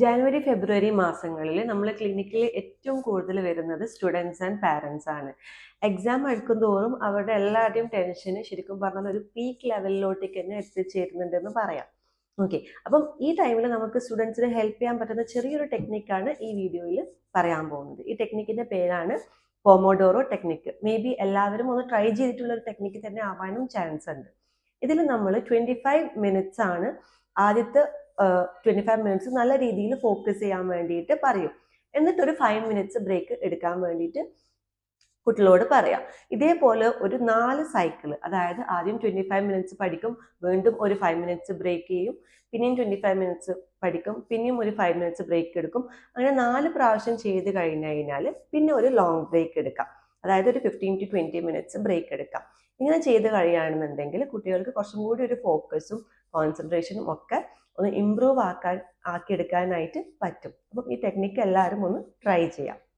ജനുവരി ഫെബ്രുവരി മാസങ്ങളിൽ നമ്മൾ ക്ലിനിക്കിൽ ഏറ്റവും കൂടുതൽ വരുന്നത് സ്റ്റുഡൻസ് ആൻഡ് പാരൻസ് ആണ്. എക്സാം അടുക്കും തോറും അവരുടെ എല്ലാവരുടെയും ടെൻഷന് ശരിക്കും പറഞ്ഞാൽ ഒരു പീക്ക് ലെവലിലോട്ടേക്ക് തന്നെ എത്തിച്ചേരുന്നുണ്ടെന്ന് പറയാം. ഓക്കെ അപ്പം ഈ ടൈമിൽ നമുക്ക് സ്റ്റുഡൻസിന് ഹെൽപ്പ് ചെയ്യാൻ പറ്റുന്ന ചെറിയൊരു ടെക്നിക്കാണ് ഈ വീഡിയോയിൽ പറയാൻ പോകുന്നത്. ഈ ടെക്നിക്കിന്റെ പേരാണ് പോമോഡോറോ ടെക്നിക്ക് മേ ബി എല്ലാവരും ഒന്ന് ട്രൈ ചെയ്തിട്ടുള്ള ഒരു ടെക്നിക്ക് തന്നെ ആവാനും ചാൻസ് ഉണ്ട്. ഇതിൽ നമ്മൾ ട്വന്റി ഫൈവ് മിനിറ്റ്സ് ആണ് ആദ്യത്തെ ട്വന്റി ഫൈവ് മിനിറ്റ്സ് നല്ല രീതിയിൽ ഫോക്കസ് ചെയ്യാൻ വേണ്ടിയിട്ട് പറയും. എന്നിട്ട് ഒരു ഫൈവ് മിനിറ്റ്സ് ബ്രേക്ക് എടുക്കാൻ വേണ്ടിയിട്ട് കുട്ടികളോട് പറയാം. ഇതേപോലെ ഒരു നാല് സൈക്കിൾ അതായത് ആദ്യം ട്വന്റി ഫൈവ് മിനിറ്റ്സ് പഠിക്കും വീണ്ടും ഒരു ഫൈവ് മിനിറ്റ്സ് ബ്രേക്ക് ചെയ്യും പിന്നെയും ട്വന്റി ഫൈവ് മിനിറ്റ്സ് പഠിക്കും പിന്നെയും ഒരു ഫൈവ് മിനിറ്റ്സ് ബ്രേക്ക് എടുക്കും. അങ്ങനെ നാല് പ്രാവശ്യം ചെയ്ത് കഴിഞ്ഞു കഴിഞ്ഞാൽ പിന്നെ ഒരു ലോങ് ബ്രേക്ക് എടുക്കാം. അതായത് ഒരു fifteen to twenty minutes break എടുക്കാം. ഇങ്ങനെ ചെയ്ത് കഴിയുകയാണെന്നുണ്ടെങ്കിൽ കുട്ടികൾക്ക് കുറച്ചും കൂടി ഒരു ഫോക്കസും കോൺസെൻട്രേഷനും ഒക്കെ ഒന്ന് ഇമ്പ്രൂവ് ആക്കാൻ ആക്കിയെടുക്കാനായിട്ട് പറ്റും. അപ്പം ഈ ടെക്നിക്ക് എല്ലാവരും ഒന്ന് ട്രൈ ചെയ്യാം.